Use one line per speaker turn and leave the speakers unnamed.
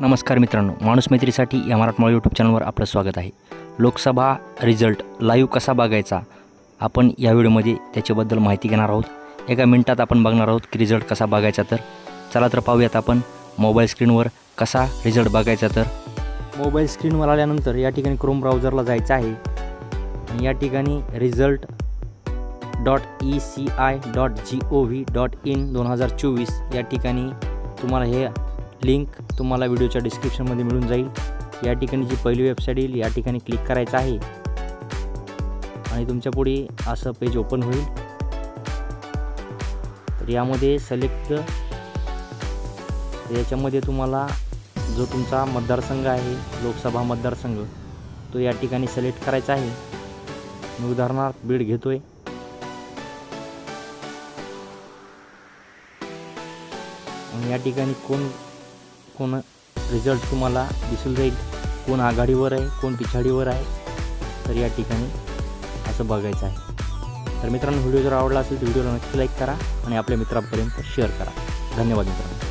नमस्कार मित्रांनो माणूस मैत्रीसाठी या मराठमोळा यूट्यूब चॅनलवर आपलं स्वागत आहे. लोकसभा रिझल्ट लाईव्ह कसा बघायचा? आपण या व्हिडिओमध्ये त्याच्याबद्दल माहिती घेणार आहोत. एका मिनिटात आपण बघणार आहोत की रिझल्ट कसा बघायचा तर. चला तर पाहूयात आपण मोबाईल स्क्रीनवर कसा रिझल्ट बघायचा तर. मोबाईल स्क्रीनवर आल्यानंतर या ठिकाणी क्रोम ब्राउझरला जायचं आहे. आणि या ठिकाणी result dot E C I dot G O V dot in दोन हजार चोवीस. या ठिकाणी तुम्हाला हे लिंक तुम्हाला व्हिडिओच्या डिस्क्रिप्शनमध्ये मिळून जाईल. या ठिकाणी जी पहिली वेबसाईट येईल या ठिकाणी क्लिक करायचं आहे. आणि तुमच्यापुढे असं पेज ओपन होईल. तर यामध्ये सिलेक्ट याच्यामध्ये तुम्हाला जो तुमचा मतदारसंघ आहे लोकसभा मतदारसंघ तो या ठिकाणी सिलेक्ट करायचा आहे. मी उदाहरणार्थ बीड घेतो आहे आणि या ठिकाणी कोण कोण रिझल्ट तुम्हाला दिसून जाईल? कोण आघाडीवर आहे? कोण पिछाडीवर आहे? तर या ठिकाणी असं बघायचं आहे. तर मित्रांनो व्हिडिओ जर आवडला असेल तर व्हिडिओला नक्की लाईक करा आणि आपल्या मित्रांपर्यंत शेअर करा. धन्यवाद मित्रांनो.